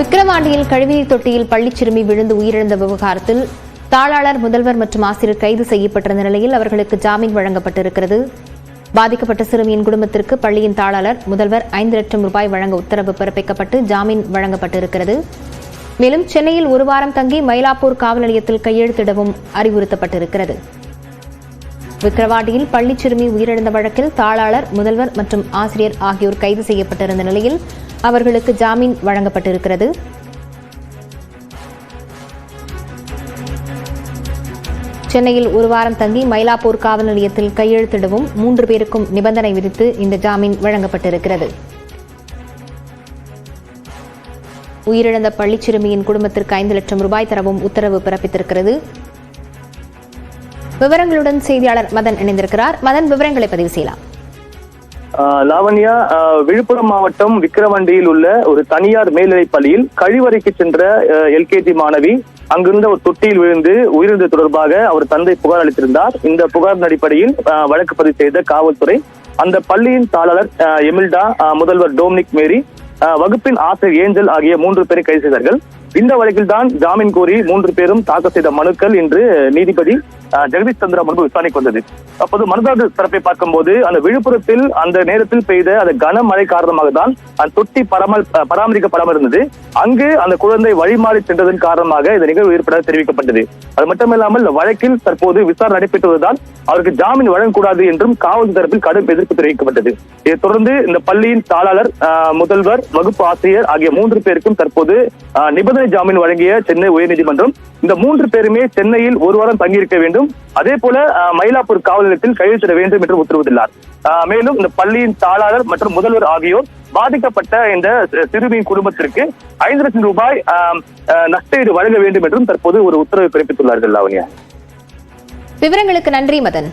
விக்கிரவாண்டியில் கழிவுநீர் தொட்டியில் பள்ளி சிறுமி விழுந்து உயிரிழந்த விவகாரத்தில் தாளாளர் முதல்வர் மற்றும் ஆசிரியர் கைது செய்யப்பட்டிருந்த நிலையில் அவர்களுக்கு ஜாமீன் வழங்கப்பட்டிருக்கிறது. பாதிக்கப்பட்ட சிறுமியின் குடும்பத்திற்கு பள்ளியின் தாளாளர் முதல்வர் ஐந்து லட்சம் ரூபாய் வழங்க உத்தரவு பிறப்பிக்கப்பட்டு ஜாமீன் வழங்கப்பட்டிருக்கிறது. மேலும் சென்னையில் ஒரு வாரம் தங்கி மயிலாப்பூர் காவல் நிலையத்தில் கையெழுத்திடவும் அறிவுறுத்தப்பட்டிருக்கிறது. விக்கிரவாண்டியில் பள்ளி சிறுமி உயிரிழந்த வழக்கில் தாளாளர் முதல்வர் மற்றும் ஆசிரியர் ஆகியோர் கைது செய்யப்பட்டிருந்த நிலையில் அவர்களுக்கு ஜாமீன் வழங்கப்பட்டிருக்கிறது. சென்னையில் ஒரு வாரம் தங்கி மயிலாப்பூர் காவல் நிலையத்தில் கையெழுத்திடவும் மூன்று பேருக்கும் நிபந்தனை விதித்து இந்த ஜாமீன் வழங்கப்பட்டிருக்கிறது. உயிரிழந்த பள்ளி சிறுமியின் குடும்பத்திற்கு ஐந்து லட்சம் ரூபாய் தரவும் உத்தரவு பிறப்பித்திருக்கிறது. விவரங்களுடன் செய்தியாளர் மதன் இணைந்திருக்கிறார். மதன் விவரங்களை பதிவு செய்யலாம். ஆஹ் லாவண்யா விழுப்புரம் மாவட்டம் விக்கிரவண்டியில் உள்ள ஒரு தனியார் மேல்நிலைப் பள்ளியில் கழிவறைக்கு சென்ற எல்கேஜி மாணவி அங்கிருந்த ஒரு தொட்டியில் விழுந்து உயிரிழந்தது தொடர்பாக அவர் தந்தை புகார் அளித்திருந்தார். இந்த புகாரின் அடிப்படையில் வழக்கு பதிவு செய்த காவல்துறை அந்த பள்ளியின் தாளர் எமில்டா முதல்வர் டோம்னிக் மேரி ஆஹ் வகுப்பின் ஆசிரியர் ஏஞ்சல் ஆகிய மூன்று பேரை கைது செய்தார்கள். இந்த வழக்கில் தான் ஜாமீன் கோரி மூன்று பேரும் தாக்கல் செய்த மனுக்கள் இன்று நீதிபதி ஜெகதீஷ் சந்திரா முன்பு விசாரணைக்கு வந்தது. அப்போது மனுதாரர் தரப்பை பார்க்கும்போது அந்த விழுப்புரத்தில் அந்த நேரத்தில் பெய்த அந்த கனமழை காரணமாக தான் அந்த தொட்டி பராமல் பராமரிக்கப்படாமல் இருந்தது. அங்கு அந்த குழந்தை வழிமாறி சென்றதன் காரணமாக இந்த நிகழ்வு ஏற்பட தெரிவிக்கப்பட்டது. அது மட்டுமில்லாமல் வழக்கில் தற்போது விசாரணை நடைபெற்றுவதால் அவருக்கு ஜாமீன் வழங்கக்கூடாது என்றும் காவல் தரப்பில் கடும் எதிர்ப்பு தெரிவிக்கப்பட்டது. இதைத் தொடர்ந்து இந்த பள்ளியின் தாளாளர் முதல்வர் வகுப்பு ஆசிரியர் ஆகிய மூன்று பேருக்கும் தற்போது ஆஹ் நிபந்தனை ஜாமீன் வழங்கிய சென்னை உயர்நீதிமன்றம் இந்த மூன்று பேருமே சென்னையில் ஒரு வாரம் தங்கியிருக்க வேண்டும். அதே போல மயிலாப்பூர் காவல் நிலையத்தில் கையெழுத்திட வேண்டும் என்று உத்தரவிட்டுள்ளார். மேலும் இந்த பள்ளியின் தாளாளர் மற்றும் முதல்வர் ஆகியோர் பாதிக்கப்பட்ட இந்த சிறுமியின் குடும்பத்திற்கு ஐந்து லட்சம் ரூபாய் நஷ்டஈடு வழங்க வேண்டும் என்றும் தற்போது ஒரு உத்தரவு பிறப்பித்துள்ளார்கள் லாவண்யா. விவரங்களுக்கு நன்றி மதன்.